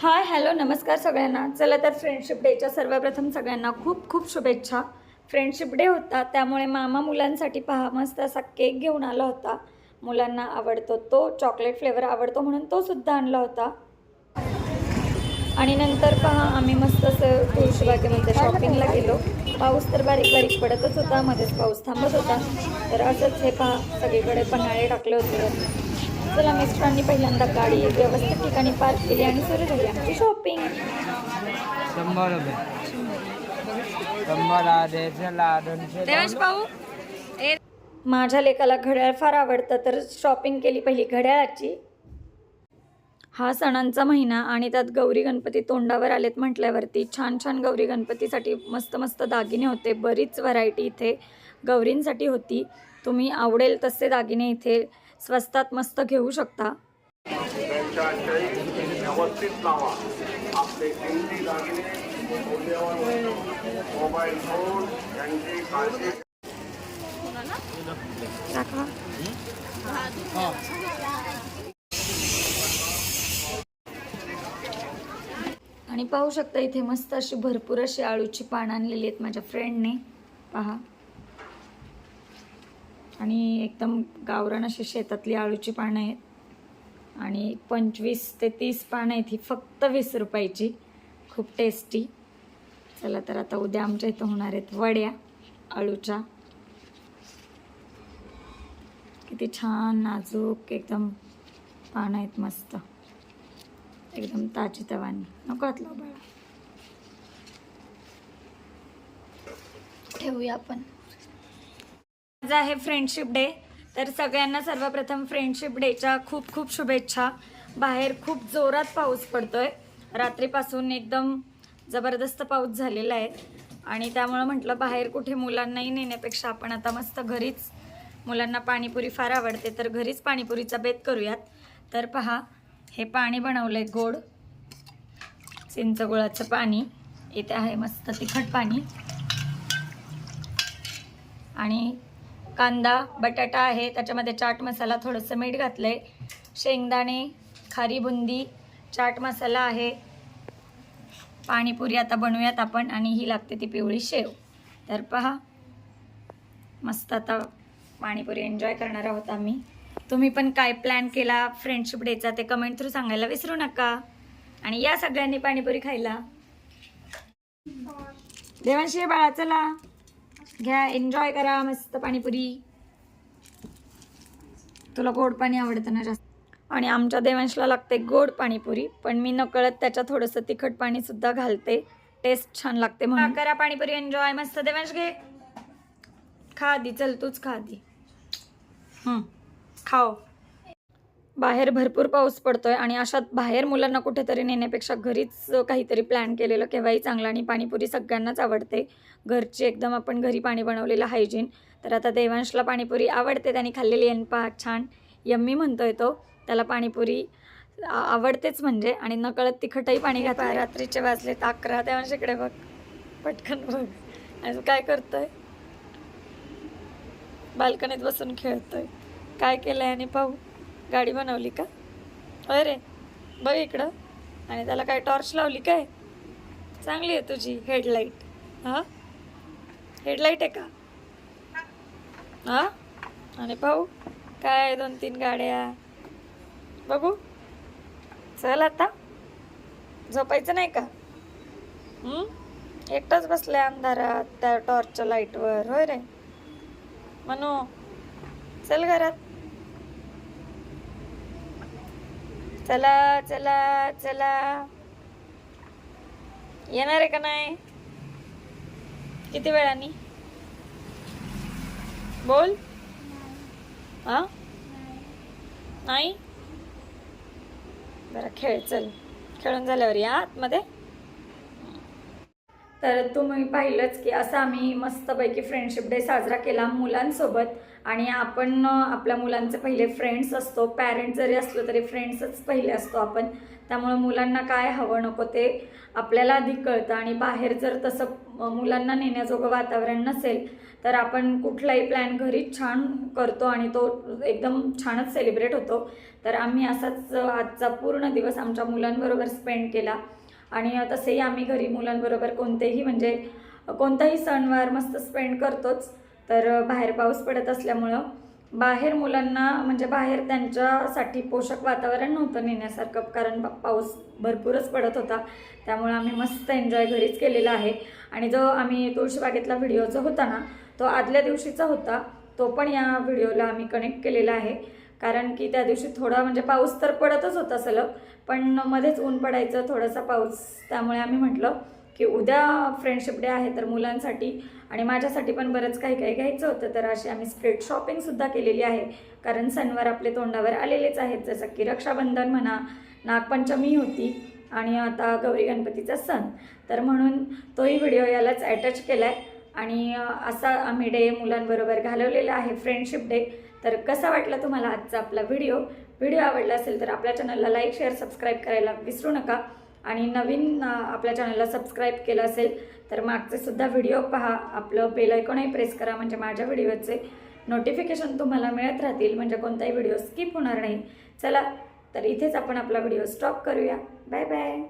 Hi hello नमस्कार सगळ्यांना. चला तर फ्रेंडशिप डेच्या सर्वप्रथम सगळ्यांना खूप खूप शुभेच्छा. फ्रेंडशिप डे होता त्यामुळे मामा मुलांसाठी पहा मस्त असा केक घेऊन आला होता. मुलांना आवडतो तो चॉकलेट फ्लेवर आवडतो म्हणून तो सुद्धा आणला होता. आणि नंतर पहा आम्ही मस्त असं तुळशीबागेमध्ये शॉपिंगला गेलो. पाऊस तर बारीक बारीक पडतच होता मध्येच पाऊस थांबत होता. तर असंच हे पहा सगळीकडे पन्हाळे टाकले होते. चला मिस्टरांनी पहिल्यांदा गाडी व्यवस्थित ठिकाणी पार्क केली आणि सुरू झाली आमची शॉपिंग. शंभर रुपये. शंभर आधेचे लाडूंचे देवांश भाऊ माझ्या लेकाला घड्याळ फार आवडतं तर शॉपिंग केली पहिली घड्याळाची. हा सणांचा महिना आणि त्यात गौरी गणपती तोंडावर आलेत म्हटल्यावरती छान छान गौरी गणपतीसाठी मस्त मस्त दागिने होते बरीच व्हरायटी इथे गौरींसाठी होती. तुम्ही आवडेल तसे दागिने इथे. स्वस्तात मस्त घेऊ शकता. आणि पाहू शकता इथे मस्त अशी भरपूर अशी आळूची पानं आणलेली आहेत माझ्या फ्रेंडने पहा. आणि एकदम गावरान अशी शेतातली आळूची पानं आहेत. आणि पंचवीस ते तीस पानं आहेत ही फक्त वीस रुपयाची. खूप टेस्टी चला तर आता उद्या आमच्या इथं होणार आहेत वड्या आळूच्या. किती छान नाजूक एकदम पानं आहेत मस्त. एकदम ताजी तवानी. नको आतला बाळा. ठेवूया आपण. आज आहे फ्रेंडशिप डे. तर सगळ्यांना सर्वप्रथम फ्रेंडशिप डेच्या खूप खूप शुभेच्छा. बाहेर खूप जोरात पाऊस पडतोय. रात्रीपासून एकदम जबरदस्त पाऊस झालेला आहे. आणि त्यामुळं म्हटलं बाहेर कुठे मुलांनाही नेण्यापेक्षा आपण आता मस्त घरीच मुलांना पाणीपुरी फार आवडते तर घरीच पाणीपुरीचा बेत करूयात. तर पहा हे पाणी बनवलं आहे गोड चिंचगुळाचं पाणी. इथे आहे मस्त तिखट पाणी. आणि कांदा बटाटा आहे. त्याच्यामध्ये चाट मसाला थोडंसं मीठ घातलं आहे शेंगदाणे खारी बुंदी चाट मसाला आहे. पाणीपुरी आता बनवूयात आपण आणि ही लागते ती पिवळी शेव. तर पहा मस्त आता पाणीपुरी एन्जॉय करणार आहोत आम्ही. तुम्ही पण काय प्लॅन केला फ्रेंडशिप डेचा ते कमेंट थ्रू सांगायला विसरू नका. आणि या सगळ्यांनी पाणीपुरी खायला. देवांशी बाळा चला. घ्या एन्जॉय करा मस्त पाणीपुरी. तुला गोड पाणी आवडतं ना जास्त. आणि आमच्या देवांशला लागते गोड पाणीपुरी पण मी नकळत त्याच्यात थोडंसं तिखट पाणी सुद्धा घालते. टेस्ट छान लागते म्हणून. करा पाणीपुरी एन्जॉय मस्त देवांश घे. खा आधी चल तूच खा आधी खाओ. बाहेर भरपूर पाऊस पडतोय आणि अशात बाहेर मुलांना कुठेतरी नेण्यापेक्षा घरीच काहीतरी प्लॅन केलेलं केव्हाही चांगलं आणि पाणीपुरी सगळ्यांनाच आवडते. घरची एकदम आपण घरी पाणी बनवलेलं हायजीन तर आता देवांशला पाणीपुरी आवडते त्यांनी खाल्लेली आहे. पहा छान. यम्मी म्हणतोय तो. त्याला पाणीपुरी आवडतेच म्हणजे. आणि नकळत तिखटही पाणी घातलं रात्रीचे वाजले अकरा. देवांश इकडे बघ. पटकन बघ. आणि काय करतोय? बाल्कनीत बसून खेळतोय. काय केलं आहे आणि पाहू? गाडी बनवली का? होय रे. बघ इकडं. आणि त्याला काय टॉर्च लावली काय? चांगली आहे तुझी हेडलाईट. हां? हेडलाईट आहे का? हां? आणि पाहू काय दोन तीन गाड्या? बघू. चल आता. झोपायचं नाही का? एकटाच बसलाय अंधारात त्या टॉर्चच्या लाईटवर. होय रे. म्हणू चल घरात. चला चला चला. येणार आहे का नाही? किती वेळानी? बोल. हा? नाही? बरं खेळ चल. खेळून झाल्यावर या आतमध्ये. तर तुम्ही पाहिलंच की असं आम्ही मस्तपैकी फ्रेंडशिप डे साजरा केला मुलांसोबत. आणि आपण आपल्या मुलांचे पहिले फ्रेंड्स असतो. पॅरेंट जरी असलो तरी फ्रेंड्सच पहिले असतो आपण. त्यामुळे मुलांना काय हवं नको ते आपल्याला आधी कळतं. आणि बाहेर जर तसं मुलांना नेण्याजोगं वातावरण नसेल तर आपण कुठलाही प्लॅन घरीच छान करतो आणि तो एकदम छानच सेलिब्रेट होतो. तर आम्ही असाच आजचा पूर्ण दिवस आमच्या मुलांबरोबर स्पेंड केला. आणि तसेही आम्ही घरी मुलांबरोबर कोणतेही म्हणजे कोणताही सणवार मस्त स्पेंड करतोच. तर बाहेर पाऊस पडत असल्यामुळं बाहेर मुलांना म्हणजे बाहेर त्यांच्यासाठी पोषक वातावरण नव्हतं नेण्यासारखं कारण पाऊस भरपूरच पडत होता. त्यामुळे आम्ही मस्त एन्जॉय घरीच केलेला आहे. आणि जो आम्ही तुळशीबागेतला व्हिडिओ जो होता ना तो आदल्या दिवशीचा होता. तो पण या व्हिडिओला आम्ही कनेक्ट केलेला आहे. कारण की त्या दिवशी थोडा म्हणजे पाऊस तर पडतच होता सलग पण मध्येच ऊन पडायचं थोडासा पाऊस. त्यामुळे आम्ही म्हटलं की उद्या फ्रेंडशिप डे आहे तर मुलांसाठी आणि माझ्यासाठी पण बरंच काही काही घ्यायचं होतं. तर अशी आम्ही स्ट्रीट शॉपिंगसुद्धा केलेली आहे. कारण सणवार आपले तोंडावर आलेलेच आहेत. जसं की रक्षाबंधन म्हणा नागपंचमी होती आणि आता गौरी गणपतीचा सण. तर म्हणून तोही व्हिडिओ यालाच अटॅच केला आहे आणि असा आम्ही डे मुलांबरोबर घालवलेला आहे फ्रेंडशिप डे. तर कसा वाटला तुम्हाला आजचा आपला व्हिडिओ? व्हिडिओ आवडला असेल तर आपल्या चॅनलला लाईक शेअर सबस्क्राईब करायला विसरू नका. आणि नवीन आपल्या चॅनलला सबस्क्राईब केलं असेल तर मागचे सुद्धा व्हिडिओ पहा. आपलं बेल आयकॉनही प्रेस करा म्हणजे माझ्या व्हिडिओचे नोटिफिकेशन तुम्हाला मिळत राहतील म्हणजे कोणताही व्हिडिओ स्किप होणार नाही. चला तर इथेच आपण आपला व्हिडिओ स्टॉप करूया. Bye bye.